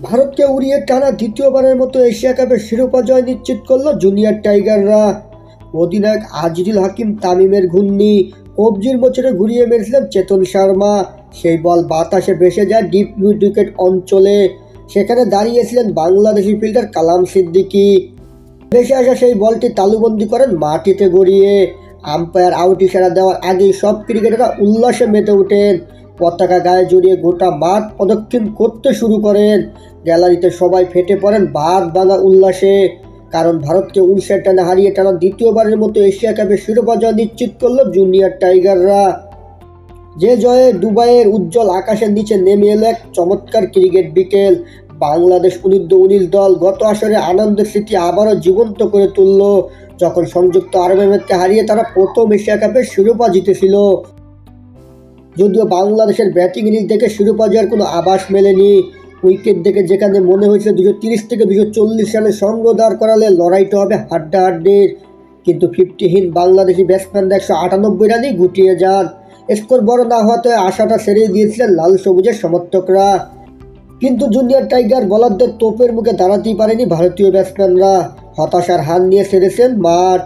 ভারতকে উড়িয়ে টানা দ্বিতীয়বারের মতো এশিয়া কাপের শিরোপা জয় নিশ্চিত করল জুনিয়র টাইগাররা। অধিনায়ক আজিজুল হাকিম তামিমের ঘূর্ণি, কবজির বছরে ঘুরিয়ে মেরেছিলেন চেতন শর্মা। সেই বল বাতাসে ভেসে যায় ডিপ মিড উইকেট অঞ্চলে। সেখানে দাঁড়িয়েছিলেন বাংলাদেশি ফিল্ডার কালাম সিদ্দিকি। ভেসে আসা সেই বলটি তালুবন্দি করেন মাটিতে গড়িয়ে। আম্পায়ার আউট ইশারা দেওয়ার আগেই সব ক্রিকেটাররা উল্লাসে মেতে ওঠেন। পতাকা গায়ে জড়িয়ে গোটা মাঠ প্রদক্ষিণ করতে শুরু করেন। গ্যালারিতে সবাই ফেটে পড়েন বাদ বাঁধা উল্লাসে। কারণ ভারতকে উনিশের টানে হারিয়ে টানা দ্বিতীয়বারের মতো এশিয়া কাপের শিরোপা জয় নিশ্চিত করল জুনিয়র টাইগাররা। যে জয়ে দুবাইয়ের উজ্জ্বল আকাশের নিচে নেমে এলো এক চমৎকার ক্রিকেট বিকেল। বাংলাদেশ অনূর্ধ্ব উনিশ দল গত আসরে আনন্দের স্মৃতি আবারও জীবন্ত করে তুলল। যখন সংযুক্ত আরব আমিরাতকে হারিয়ে তারা প্রথম এশিয়া কাপের শিরোপা জিতেছিল। যদিও বাংলাদেশের ব্যাটিং ইনিংস দেখে শিরোপা জয়ের কোনো আভাস মেলেনি। উইকেট দেখে যেখানে মনে হয়েছিল দুশো তিরিশ থেকে দুশো চল্লিশ রানের সঙ্গ দাঁড় করালে লড়াইটা হবে হাড্ডাহাড্ডির। কিন্তু ফিফটিহীন বাংলাদেশি ব্যাটসম্যানরা একশো আটানব্বই রানেই গুটিয়ে যান। স্কোর বড় না হওয়াতে আশাটা সেরে দিয়েছিলেন লাল সবুজের সমর্থকরা। কিন্তু জুনিয়র টাইগার বলারদের তোপের মুখে দাঁড়াতেই পারেনি ভারতীয় ব্যাটসম্যানরা। হতাশার হান নিয়ে সেরেছেন মাঠ।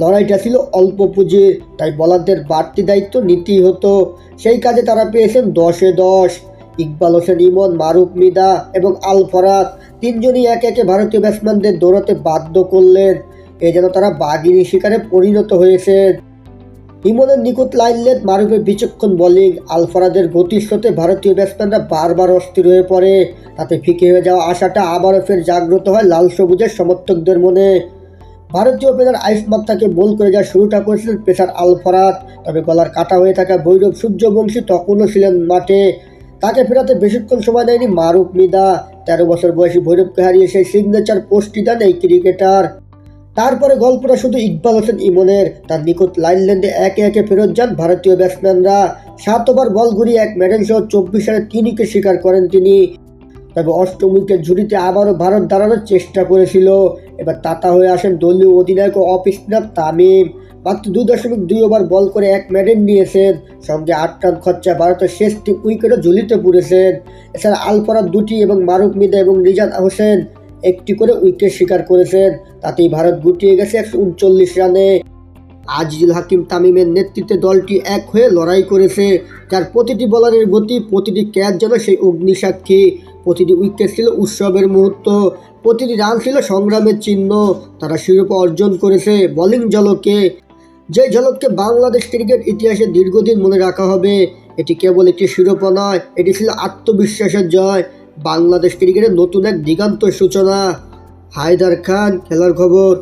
লড়াইটা ছিল অল্প পুঁজির তাই বলারদের বাড়তি দায়িত্ব নিতেই হতো। সেই কাজে তারা পেয়েছেন দশে দশ। ইকবাল হোসেন, ইমন, মারুফ, মিদা এবং আল ফরাত তিনজনই একে একে ভারতীয় ব্যাটসম্যানদের দৌড়াতে বাধ্য করলেন। এ যেন তারা বাঘিনী শিকারে পরিণত হয়েছে ইমনের নিকুত লাইনলেট মারুফের বিচক্ষণ বোলিং আলফরাদের গতির স্রোতে ভারতীয় ব্যাটসম্যানরা বারবার অস্থির হয়ে পড়ে। তাতে ফিকে হয়ে যাওয়া আশাটা আবারও ফের জাগ্রত হয় লাল সবুজের সমর্থকদের মনে। ভারতীয় ওপেনার আইস মাত্রাকে বোল করে যাওয়ার শুরুটা করেছিলেন পেসার আলফরাত তবে গলার কাটা হয়ে থাকা ভৈরব সূর্যবংশী তখনও ছিলেন মাঠে। তাকে ফেরাতে বেশিক্ষণ সময় নেয়নি মারুফ মিদা। তেরো বছর বয়সী ভৈরবকে হারিয়ে সেই সিগনেচার পোস্টটি দেন এই ক্রিকেটার তারপরে গল্পটা শুধু ইকবাল হোসেন ইমনের। তার নিকট লাইন লেন্ডে একে একে ফেরত যান ভারতীয় ব্যাটসম্যানরা সাত ওভার বল ঘুরিয়ে এক মেডেল সহ চব্বিশ রানে তিন উইকেট শিকার করেন তিনি। তবে অষ্টম উইকেট ঝুড়িতে আবারও ভারত দাঁড়ানোর চেষ্টা করেছিল। এবার তাতা হয়ে আসেন দলীয় অধিনায়ক ও অফ স্পিনার তামিম। মাত্র দুই দশমিক দুই ওভার বল করে এক মেডেল নিয়েছেন। সঙ্গে আট রান খরচা ভারতের শেষ উইকেটও ঝুলিতে পুড়েছেন এছাড়া আলফরাদ দুটি এবং মারুফ মিদা এবং রিজান হোসেন একটি করে উইকেট শিকার করেছেন। তাতেই ভারত গুটিয়ে গেছে একশো উনচল্লিশ রানে। আজিজুল হাকিম তামিমের নেতৃত্বে দলটি এক হয়ে লড়াই করেছে, যার প্রতিটি বলারের গতি, প্রতিটি ক্যাচ যেন সেই অগ্নিসাক্ষী। প্রতিটি উইকেট ছিল উৎসবের মুহূর্ত, প্রতিটি রান ছিল সংগ্রামের চিহ্ন। তারা শিরোপা অর্জন করেছে বোলিং ঝলকে। যে ঝলককে বাংলাদেশ ক্রিকেট ইতিহাসে দীর্ঘদিন মনে রাখা হবে, এটি কেবল একটি শিরোপা নয়, এটি ছিল আত্মবিশ্বাসের জয়। বাংলাদেশ ক্রিকেটের নতুন এক দিগান্ত সূচনা। হায়দার খান, খেলার খবর।